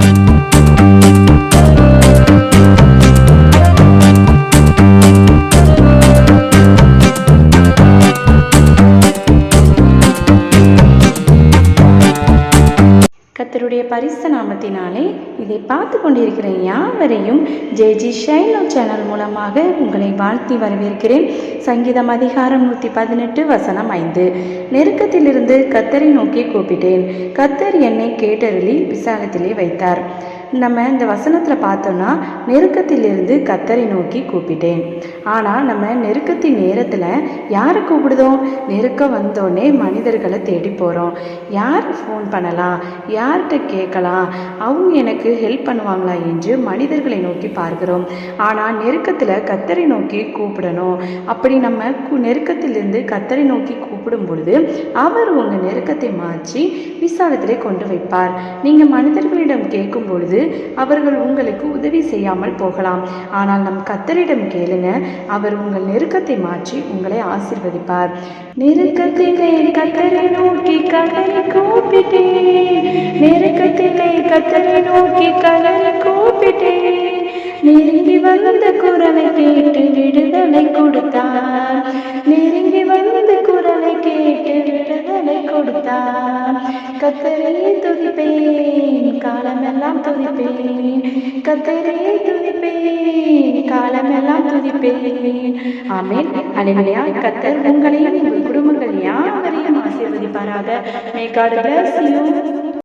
Thank you. கர்த்தருடைய பரிசு நாமத்தினாலே இதை பார்த்து கொண்டிருக்கிற யாவரையும் ஜெய்ஜி ஷைலோ சேனல் மூலமாக உங்களை வாழ்த்தி வரவேற்கிறேன். சங்கீதம் அதிகாரம் நூற்றி பதினெட்டு வசனம் ஐந்து. நெருக்கத்திலிருந்து கத்தரை நோக்கி கூப்பிட்டேன். கத்தர் என்னை கேட்டருளி விசாலத்திலே வைத்தார். நம்ம இந்த வசனத்தில் பார்த்தோம்னா நெருக்கத்திலிருந்து கத்தரை நோக்கி கூப்பிட்டேன். ஆனால் நம்ம நெருக்கத்தின் நேரத்தில் யாரை கூப்பிடுதோம்? நெருக்கம் வந்தோடனே மனிதர்களை தேடி போகிறோம் யார் ஃபோன் பண்ணலாம்? யார்கிட்ட கேட்கலாம்? அவங்க எனக்கு ஹெல்ப் பண்ணுவாங்களா என்று மனிதர்களை நோக்கி பார்க்கிறோம். ஆனால் நெருக்கத்தில் கத்தரை நோக்கி கூப்பிடணும். அப்படி நம்ம நெருக்கத்திலிருந்து கத்தரை நோக்கி கூப்பிடும் பொழுது அவர் உங்கள் நெருக்கத்தை மாற்றி விசாலத்திலே கொண்டு வைப்பார். நீங்கள் மனிதர்களிடம் கேட்கும் பொழுது அவர்கள் உங்களுக்கு உதவி செய்யாமல் போகலாம். ஆனால் நம் கத்தரிடம் கேளுங்க அவர் உங்கள் நெருக்கத்தை மாற்றி உங்களை ஆசிர்வதிப்பார். நெருக்கத்திலே கத்தரை நோக்கி கதறி கூப்பிட்டேன். நெருக்கத்திலே கத்தரை நோக்கி கதறி கூப்பிட்டேன். நெருங்கி வந்த குரலை கேட்டு கத்தரே துதிப்பேன் காலமெல்லாம் துதிப்பேன். கத்தரே துதிப்பேன் காலமெல்லாம் துதிப்பேன். ஆமேன். அனைவரையா கத்தர் உங்களையும் உங்கள் குடும்பங்கள் யாவரையும் ஆசீர்வதிப்பாராக. May God bless